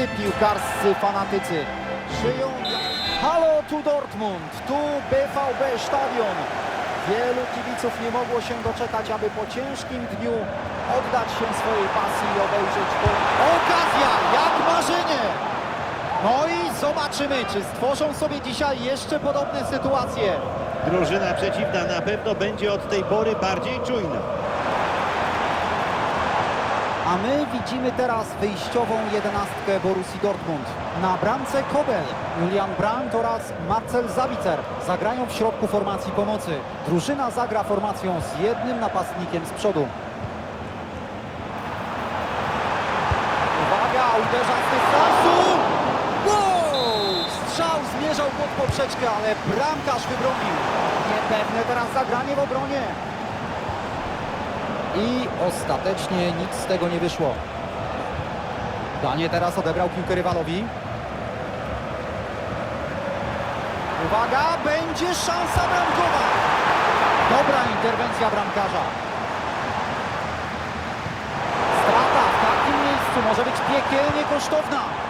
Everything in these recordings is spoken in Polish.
wszyscy piłkarscy fanatycy żyją... Halo, tu Dortmund, tu BVB Stadion. Wielu kibiców nie mogło się doczekać, aby po ciężkim dniu oddać się swojej pasji i obejrzeć to. Okazja, jak marzenie! No i zobaczymy, czy stworzą sobie dzisiaj jeszcze podobne sytuacje. Drużyna przeciwna na pewno będzie od tej pory bardziej czujna. A my widzimy teraz wyjściową jedenastkę Borussii Dortmund. Na bramce Kobel, Julian Brandt oraz Marcel Zabicer zagrają w środku formacji pomocy. Drużyna zagra formacją z jednym napastnikiem z przodu. Uwaga, uderza z dystansu! Wow! Strzał zmierzał pod poprzeczkę, ale bramkarz wybronił. Niepewne teraz zagranie w obronie. I ostatecznie nic z tego nie wyszło. Danie teraz odebrał piłkę rywalowi. Uwaga, będzie szansa bramkowa. Dobra interwencja bramkarza. Strata w takim miejscu może być piekielnie kosztowna.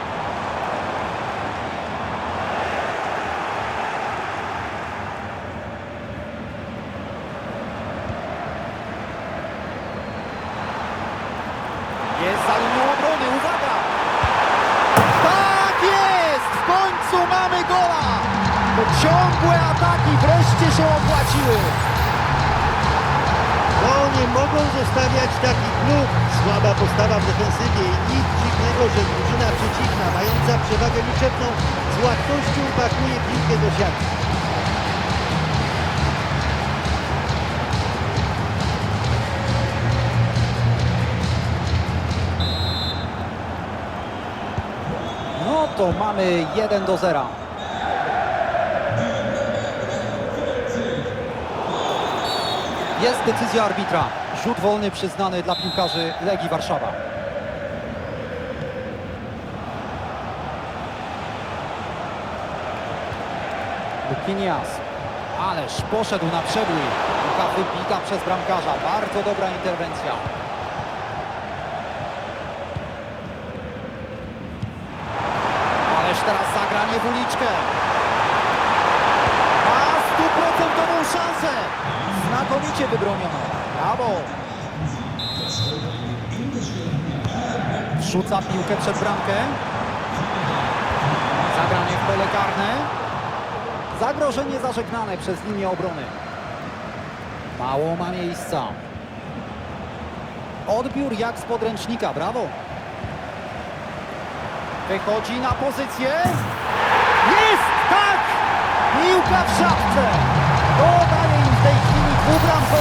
Ataki wreszcie się opłaciły. No nie mogą zostawiać takich luk. Słaba postawa w defensywie i nic dziwnego, że drużyna przeciwna, mająca przewagę liczebną, z łatwością pakuje piłkę do siatki. No to mamy 1 do 0. Jest decyzja arbitra. Rzut wolny przyznany dla piłkarzy Legii Warszawa. Lukinias. Ależ poszedł na przebój. Piłka wybita przez bramkarza. Bardzo dobra interwencja. Ależ teraz zagranie w uliczkę. Ma stuprocentową szansę. Znakomicie wybroniono. Brawo. Rzuca piłkę przed bramkę. Zagranie w pole karne. Zagrożenie zażegnane przez linię obrony. Mało ma miejsca. Odbiór jak z podręcznika. Brawo. Wychodzi na pozycję.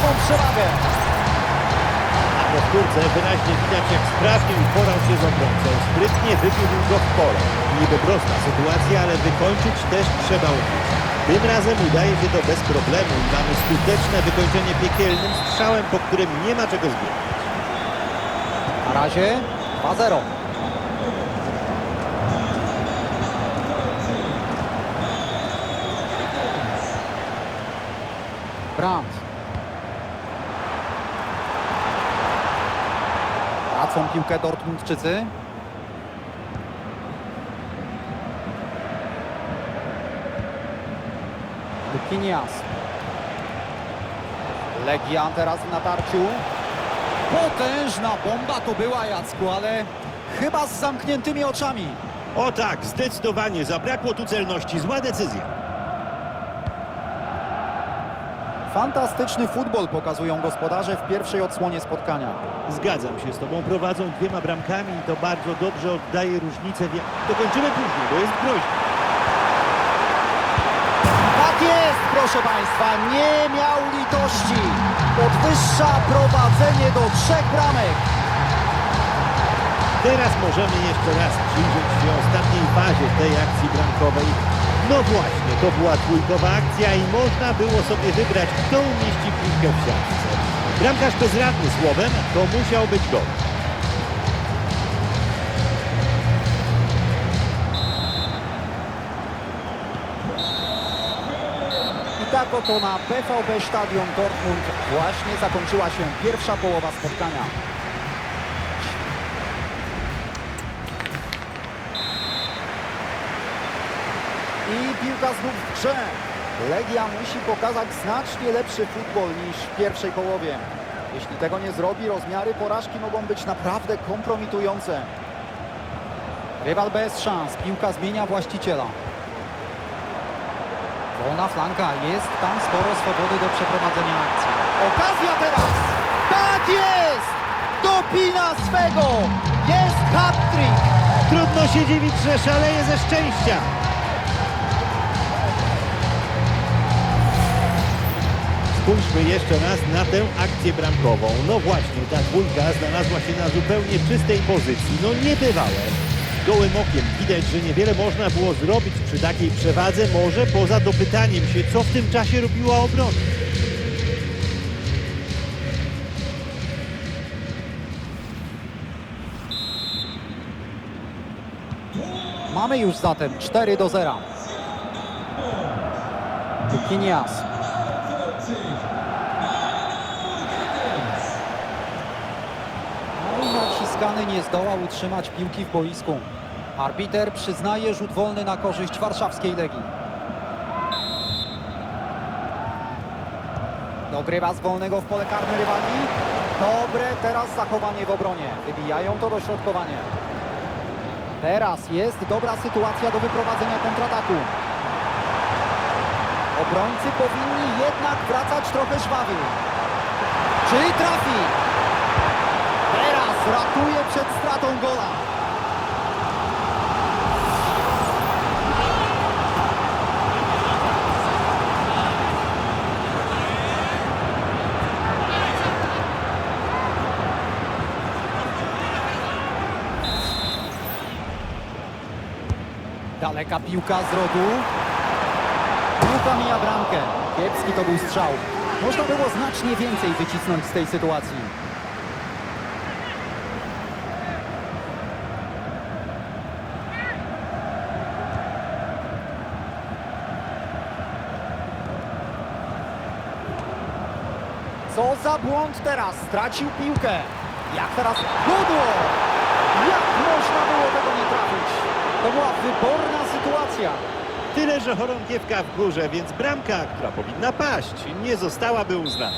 Dwubramkową przewagę. Na powtórce wyraźnie widać, jak sprawnie uporał się z obrońcą. Sprytnie wybił go w pole. Niby prosta sytuacja, ale wykończyć też trzeba umieć. Tym razem udaje się to bez problemu i mamy skuteczne wykończenie piekielnym strzałem, po którym nie ma czego zbierać. Na razie 2-0. Brandt. Tracą piłkę Dortmundczycy. Lukinias. Legia teraz w natarciu. Potężna bomba to była, Jacku, ale chyba z zamkniętymi oczami. O tak, zdecydowanie zabrakło tu celności. Zła decyzja. Fantastyczny futbol pokazują gospodarze w pierwszej odsłonie spotkania. Zgadzam się z Tobą, prowadzą dwiema bramkami i to bardzo dobrze oddaje różnicę. Dokończymy później, bo jest groźnie. Tak jest, proszę Państwa, nie miał litości. Podwyższa prowadzenie do trzech bramek. Teraz możemy jeszcze raz przyjrzeć się ostatniej fazie tej akcji bramkowej. No właśnie, to była trójkowa akcja i można było sobie wybrać, kto umieści piłkę w siatce. Bramkarz bezradny słowem, to musiał być gol. I tak oto na BVB Stadion Dortmund właśnie zakończyła się pierwsza połowa spotkania. Piłka znów w grze. Legia musi pokazać znacznie lepszy futbol niż w pierwszej połowie. Jeśli tego nie zrobi, rozmiary porażki mogą być naprawdę kompromitujące. Rywal bez szans. Piłka zmienia właściciela. Wolna flanka. Jest tam sporo swobody do przeprowadzenia akcji. Okazja teraz! Tak jest! Dopina swego! Jest hat-trick! Trudno się dziwić, że szaleje ze szczęścia. Spójrzmy jeszcze raz na tę akcję bramkową. No właśnie, ta dwójka znalazła się na zupełnie czystej pozycji. No niebywałe. Gołym okiem widać, że niewiele można było zrobić przy takiej przewadze, może poza dopytaniem się, co w tym czasie robiła obrona. Mamy już zatem 4 do 0. Kinias. No naciskany nie zdołał utrzymać piłki w boisku. Arbiter przyznaje rzut wolny na korzyść warszawskiej Legii. Dogrywa z wolnego w pole karne rywali. Dobre teraz zachowanie w obronie. Wybijają to dośrodkowanie. Teraz jest dobra sytuacja do wyprowadzenia kontrataku. Obrońcy powinni jednak wracać trochę żwawiej. Czy trafi? Ratuje przed stratą gola. Daleka piłka z rogu. Piłka mija bramkę. Kiepski to był strzał. Można było znacznie więcej wycisnąć z tej sytuacji. Co za błąd teraz? Stracił piłkę. Jak teraz? Pudło! Jak można było tego nie trafić? To była wyborna sytuacja. Tyle, że chorągiewka w górze, więc bramka, która powinna paść, nie zostałaby uznana.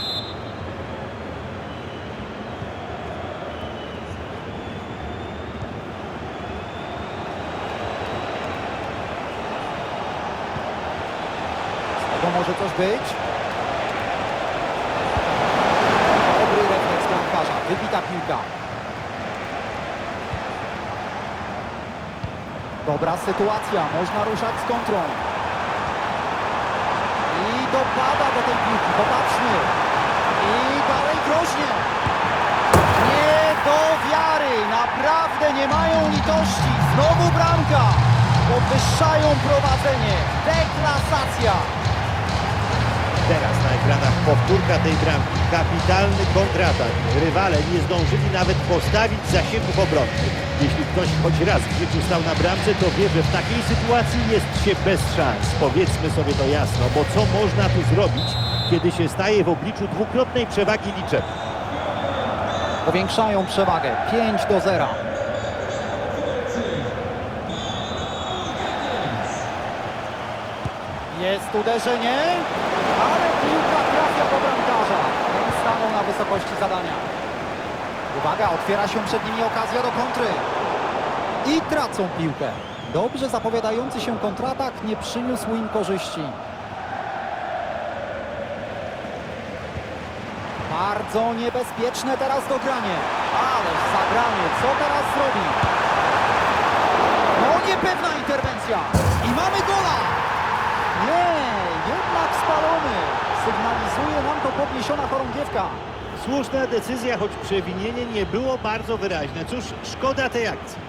To może coś być? Dobry refleks bramkarza. Wybita piłka. Dobra sytuacja. Można ruszać z kontrą. I dopada do tej piłki. Popatrzmy. I dalej groźnie. Nie do wiary. Naprawdę nie mają litości. Znowu bramka. Podwyższają prowadzenie. Deklasacja. Powtórka tej bramki. Kapitalny kontratak. Rywale nie zdążyli nawet postawić zasięgów obronnych. Jeśli ktoś choć raz w życiu stał na bramce, to wie, że w takiej sytuacji jest się bez szans. Powiedzmy sobie to jasno, bo co można tu zrobić, kiedy się staje w obliczu dwukrotnej przewagi liczebnej? Powiększają przewagę 5 do 0. Jest uderzenie, ale piłka trafia do bramkarza. Ten stanął wysokości zadania. Uwaga, otwiera się przed nimi okazja do kontry. I tracą piłkę. Dobrze zapowiadający się kontratak nie przyniósł im korzyści. Bardzo niebezpieczne teraz dogranie. Ale zagranie, co teraz zrobi? No niepewna interwencja. I mamy gola. Nie, jednak spalony. Sygnalizuje nam to podniesiona chorągiewka. Słuszna decyzja, choć przewinienie nie było bardzo wyraźne. Cóż, szkoda tej akcji.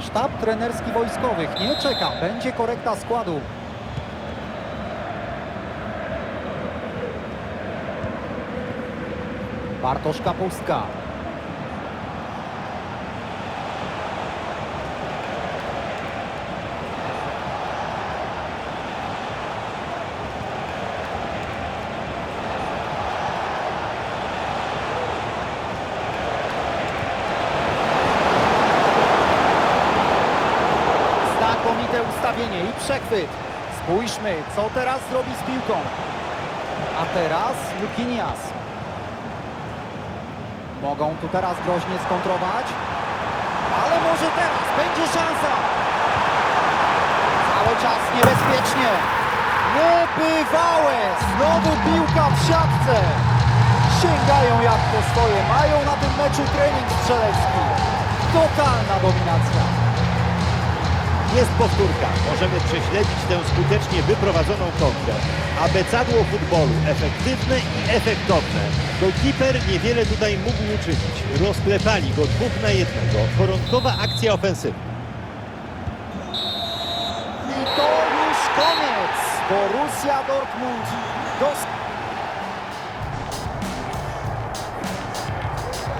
Sztab trenerski wojskowych nie czeka. Będzie korekta składu. Bartosz Kapustka. Znakomite ustawienie i przechwyt. Spójrzmy, co teraz zrobi z piłką. A teraz Lukinias. Mogą tu teraz groźnie skontrować. Ale może teraz będzie szansa. Cały czas niebezpiecznie. Niebywałe! Znowu piłka w siatce. Sięgają jak po swoje. Mają na tym meczu trening strzelecki. Totalna dominacja. Jest powtórka. Możemy prześledzić tę skutecznie wyprowadzoną kontrę. Abecadło futbolu. Efektywne i efektowne. Goalkeeper niewiele tutaj mógł uczynić. Rozklepali go dwóch na jednego. Koronkowa akcja ofensywna. I to już koniec. Borussia Dortmund dos